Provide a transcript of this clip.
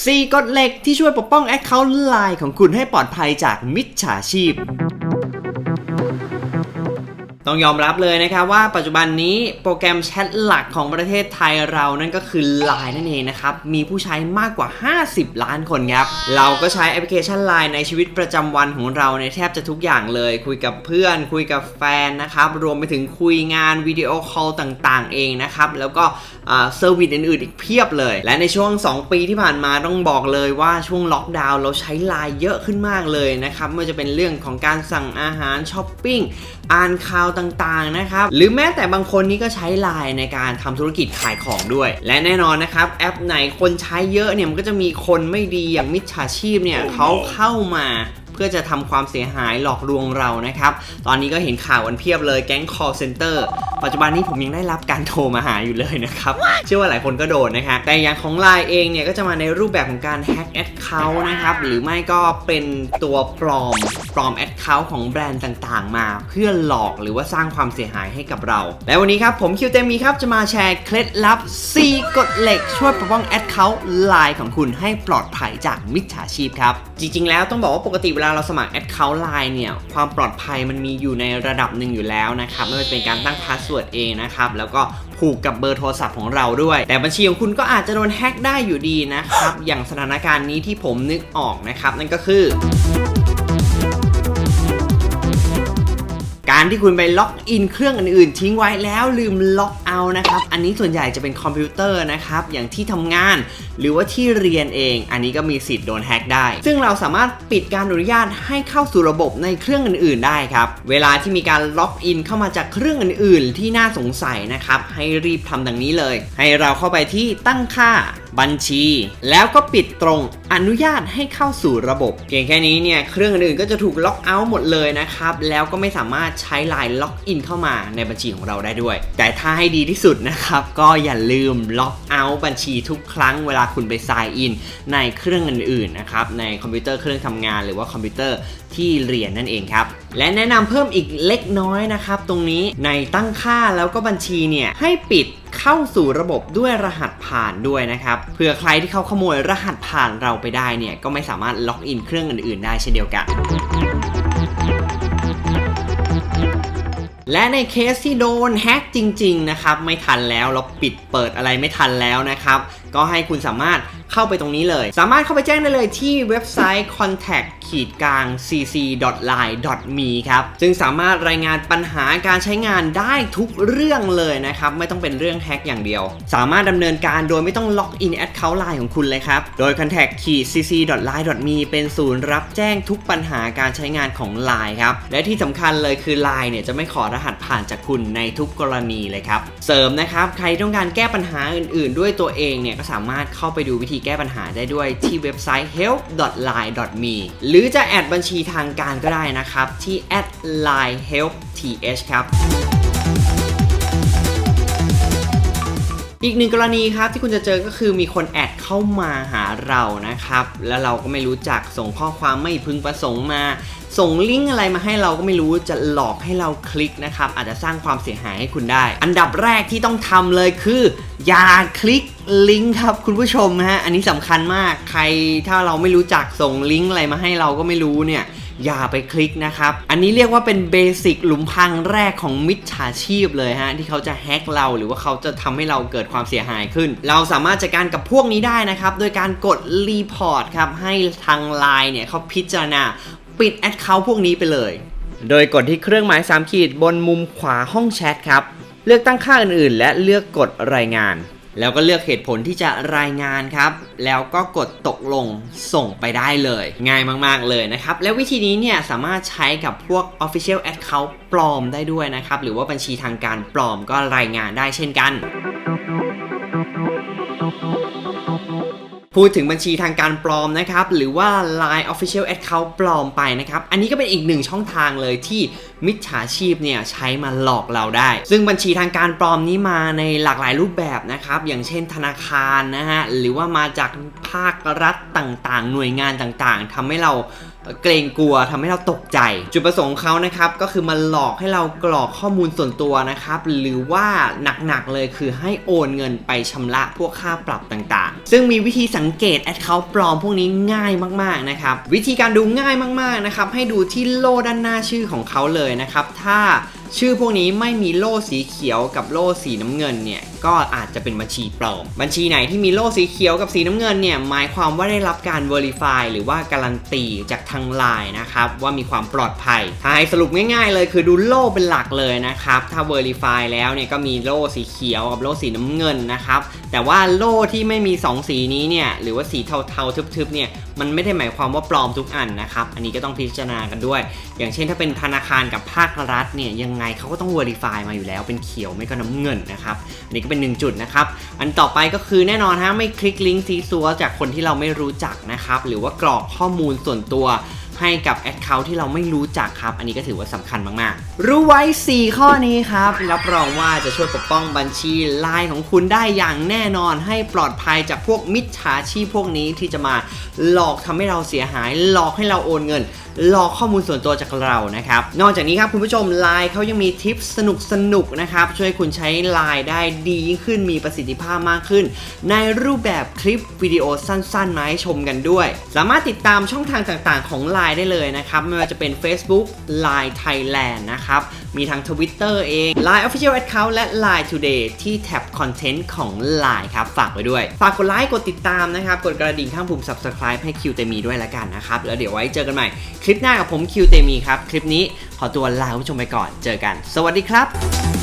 4กฎเหล็กที่ช่วยปกป้อง Account ไลน์ของคุณให้ปลอดภัยจากมิจฉาชีพ ต้องยอมรับเลยนะครับว่าปัจจุบันนี้โปรแกรมแชทหลักของประเทศไทยเรานั่นก็คือ Line นั่นเองนะครับ มีผู้ใช้มากกว่า 50 ล้านคนครับ เราก็ใช้แอปพลิเคชัน Line ในชีวิตประจำวันของเราในแทบจะทุกอย่างเลย คุยกับเพื่อน คุยกับแฟนนะครับ รวมไปถึงคุยงานวิดีโอคอลต่างๆ เองนะครับ แล้วก็เซอร์วิสอื่นๆ อีกเพียบเลย และในช่วง 2 ปีที่ผ่านมาต้องบอกเลยว่าช่วงล็อกดาวน์เราใช้ Line เยอะขึ้นมากเลยนะครับไม่ว่าจะเป็นเรื่องของการสั่งอาหารช้อปปิ้งอ่านข่าวต่างๆนะครับ หรือแม้แต่บางคนนี่ก็ใช้ Line ในการทำธุรกิจขายของด้วย และแน่นอนนะครับ แอปไหนคนใช้เยอะเนี่ยมันก็จะมีคนไม่ดีอย่างมิจฉาชีพเนี่ยเขาเข้ามา เพื่อจะทำความเสียหายหลอกลวงเรานะครับ ตอนนี้ก็เห็นข่าวกันเพียบเลยแก๊ง call center ปัจจุบันนี้ผมยังได้รับการโทรมาหาอยู่เลยนะครับ เชื่อว่าหลายคนก็โดนนะครับ แต่อย่างของ Line เองเนี่ยก็จะมาในรูปแบบของการแฮ็กแอดเคาท์นะครับ หรือไม่ก็เป็นตัวปลอมปลอมแอดเคาท์ของแบรนด์ต่างๆ มา เพื่อหลอกหรือว่าสร้างความเสียหายให้กับเรา และวันนี้ครับผมคิวเตมีครับจะมาแชร์เคล็ดลับ4กฎเหล็ก ช่วยปกป้องแอดเคาท์ไลน์ของคุณให้ปลอดภัยจากมิจฉาชีพครับ จริง ๆ แล้วต้องบอกว่าปกติเวลาเราสมัครแอดเคาท์ไลน์เนี่ย ความปลอดภัยมันมีอยู่ในระดับหนึ่งอยู่แล้วนะครับ ไม่ว่าจะเป็นการตั้งพาสเวิร์ดเองนะครับ แล้วก็ผูกกับเบอร์โทรศัพท์ของเราด้วย แต่บัญชีของคุณก็อาจจะโดนแฮ็กได้อยู่ดีนะครับ อย่างสถานการณ์นี้ที่ผมนึกออกนะครับ นั่นก็คือ การที่คุณไปล็อกอินเครื่องอื่นๆ ทิ้งไว้แล้วลืมล็อกเอานะครับ อันนี้ส่วนใหญ่จะเป็นคอมพิวเตอร์นะครับ อย่างที่ทำงาน หรือว่าที่เรียนเอง อันนี้ก็มีสิทธิ์โดนแฮ็กได้ ซึ่งเราสามารถปิดการอนุญาตให้เข้าสู่ระบบในเครื่องอื่นๆ ได้ครับ เวลาที่มีการล็อกอินเข้ามาจากเครื่องอื่นๆ ที่น่าสงสัยนะครับ ให้รีบทำดังนี้เลย ให้เราเข้าไปที่ตั้งค่า บัญชี แล้วก็ปิดตรงอนุญาตให้เข้าสู่ระบบ เพียงแค่นี้เนี่ยเครื่องอื่นก็จะถูกล็อกเอาท์หมดเลยนะครับ แล้วก็ไม่สามารถใช้ไลน์ล็อกอินเข้ามาในบัญชีของเราได้ด้วย แต่ถ้าให้ดีที่สุดนะครับ ก็อย่าลืมล็อกเอาท์บัญชีทุกครั้งเวลาคุณไป sign in ในเครื่องอื่นๆนะครับในคอมพิวเตอร์เครื่องทำงานหรือว่าคอมพิวเตอร์ที่เรียนนั่นเองครับ และแนะนำเพิ่มอีกเล็กน้อยนะครับ ตรงนี้ในตั้งค่าแล้วก็บัญชีเนี่ยให้ปิด เข้าสู่ระบบด้วยรหัสผ่านด้วยนะครับเผื่อใครที่เขาขโมยรหัสผ่านเราไปได้เนี่ยก็ไม่สามารถล็อกอินเครื่องอื่นๆ ได้เช่นเดียวกันและในเคสที่โดนแฮ็กจริง ๆ นะครับ ไม่ทันแล้วเราปิดเปิดอะไรไม่ทันแล้วนะครับ ก็ให้คุณสามารถ เข้าไปตรงนี้เลย สามารถเข้าไปแจ้งได้เลยที่เว็บไซต์ contact ขีดกลาง cc line me ครับซึ่งสามารถรายงานปัญหาการใช้งานได้ทุกเรื่องเลยนะครับ ไม่ต้องเป็นเรื่องแฮกอย่างเดียว สามารถดำเนินการโดยไม่ต้องล็อกอินแอดเคาท์ไลน์ของคุณเลยครับ โดย contact ขีด cc line me เป็นศูนย์รับแจ้งทุกปัญหาการใช้งานของ Line ครับ และที่สำคัญเลยคือ Line เนี่ยจะไม่ขอรหัสผ่านจากคุณในทุกกรณีเลยครับ เสริมนะครับ ใครต้องการแก้ปัญหาอื่นๆ ด้วยตัวเองเนี่ยก็สามารถเข้าไปดูวิธีแก้ปัญหาได้ด้วยที่เว็บไซต์ help.line.me หรือจะแอดบัญชีทางการก็ได้นะครับ ที่ @linehelpth ครับ อีกหนึ่งกรณีครับที่คุณจะเจอก็คือมีคนแอดเข้ามาหาเรานะครับ แล้วเราก็ไม่รู้จักส่งข้อความไม่พึงประสงค์มา ส่งลิงก์อะไรมาให้เราก็ไม่รู้จะหลอกให้เราคลิกนะครับ อาจจะสร้างความเสียหายให้คุณได้ อันดับแรกที่ต้องทำเลยคือ อย่าคลิกลิงก์ครับคุณผู้ชมฮะอันนี้สำคัญมากใครถ้าเราไม่รู้จักส่งลิงก์อะไรมาให้เราก็ไม่รู้เนี่ย อย่าไปคลิกนะครับ อันนี้เรียกว่าเป็นเบสิกหลุมพรางแรกของมิจฉาชีพเลยฮะ ที่เขาจะแฮ็กเราหรือว่าเขาจะทำให้เราเกิดความเสียหายขึ้น เราสามารถจัดการกับพวกนี้ได้นะครับ โดยการกดรีพอร์ตครับ ให้ทางไลน์เนี่ยเขาพิจารณาปิดแอดเคาท์พวกนี้ไปเลย โดยกดที่เครื่องหมาย3ขีดบนมุมขวาห้องแชทครับ เลือกตั้งค่าอื่นๆ และเลือกกดรายงาน แล้วก็เลือกเหตุผลที่จะรายงานครับ แล้วก็กดตกลงส่งไปได้เลย ง่ายมาก ๆ เลยนะครับ และวิธีนี้เนี่ยสามารถใช้กับพวก Official Account ปลอมได้ด้วยนะครับ หรือว่าบัญชีทางการปลอมก็รายงานได้เช่นกัน พูดถึงบัญชีทางการปลอมนะครับ หรือว่า Line Official Account ปลอมไปนะครับ อันนี้ก็เป็นอีกหนึ่งช่องทางเลยที่มิจฉาชีพเนี่ยใช้มาหลอกเราได้ ซึ่งบัญชีทางการปลอมนี้มาในหลากหลายรูปแบบนะครับ อย่างเช่นธนาคารนะฮะ หรือว่ามาจากภาครัฐต่างๆ หน่วยงานต่างๆทำให้เรา เกรงกลัวทำให้เราตกใจ จุดประสงค์เขานะครับก็คือมาหลอกให้เรากรอกข้อมูลส่วนตัวนะครับหรือว่าหนักๆเลยคือให้โอนเงินไปชำระพวกค่าปรับต่างๆ ซึ่งมีวิธีสังเกตแอดเขาปลอมพวกนี้ง่ายมากๆนะครับวิธีการดูง่ายมากๆนะครับให้ดูที่โล่ด้านหน้าชื่อของเขาเลยนะครับถ้าชื่อพวกนี้ไม่มีโล่สีเขียวกับโล่สีน้ำเงินเนี่ย ก็อาจจะเป็นบัญชีปลอม บัญชีไหนที่มีโล่สีเขียวกับสีน้ำเงินเนี่ยหมายความว่าได้รับการ Verify หรือว่าการันตีจากทางไลน์นะครับว่ามีความปลอดภัยถ้าให้สรุปง่ายๆ เลยคือดูโล่เป็นหลักเลยนะครับถ้า Verify แล้วเนี่ยก็มีโล่สีเขียวกับโล่สีน้ำเงินนะครับแต่ว่าโล่ที่ไม่มี 2 สีนี้เนี่ยหรือว่าสีเทาๆทึบๆเนี่ยมันไม่ได้หมายความว่าปลอมทุกอันนะครับอันนี้ก็ต้องพิจารณากันด้วย อย่างเช่นถ้าเป็นธนาคารกับภาครัฐเนี่ยยังไงเขาก็ต้อง Verify มาอยู่แล้วเป็นเขียวไม่ก็น้ำเงินนะครับอันนี้ก็เป็น 1 จุดนะครับ อันต่อไปก็คือแน่นอนฮะไม่คลิกลิงก์ซีซัวจากคนที่เราไม่รู้จักนะครับ หรือว่ากรอกข้อมูลส่วนตัว ให้กับแอดเคาท์ที่เราไม่รู้จักครับ อันนี้ก็ถือว่าสำคัญมากๆ รู้ไว้ 4 ข้อนี้ครับ รับรองว่าจะช่วยปกป้องบัญชีไลน์ของคุณได้อย่างแน่นอน ให้ปลอดภัยจากพวกมิจฉาชีพพวกนี้ที่จะมาหลอกทำให้เราเสียหาย หลอกให้เราโอนเงินหลอกข้อมูลส่วนตัวจากเรานะครับ นอกจากนี้ครับคุณผู้ชมไลน์เขายังมีทิปสนุกสนุกๆนะครับ ช่วยคุณใช้ไลน์ได้ดียิ่งขึ้นมีประสิทธิภาพมากขึ้น ในรูปแบบคลิปวิดีโอสั้นๆมาให้ชมกันด้วย สามารถติดตามช่องทางต่างๆของไลน์ได้เลยนะครับ ไม่ว่าจะเป็น Facebook Line Thailand นะครับ มีทั้ง Twitter เอง Line Official Account และ Line Today ที่แท็บ Content ของ Line ครับ ฝากไว้ด้วย ฝากกดไลค์กดติดตามนะครับ กดกระดิ่งข้างปุ่ม Subscribe ให้คิวเตมีด้วยละกันนะครับ แล้วเดี๋ยวไว้เจอกันใหม่ คลิปหน้ากับผมคิวเตมีครับ คลิปนี้ขอตัวลาคุณผู้ชมไปก่อน เจอกัน สวัสดีครับ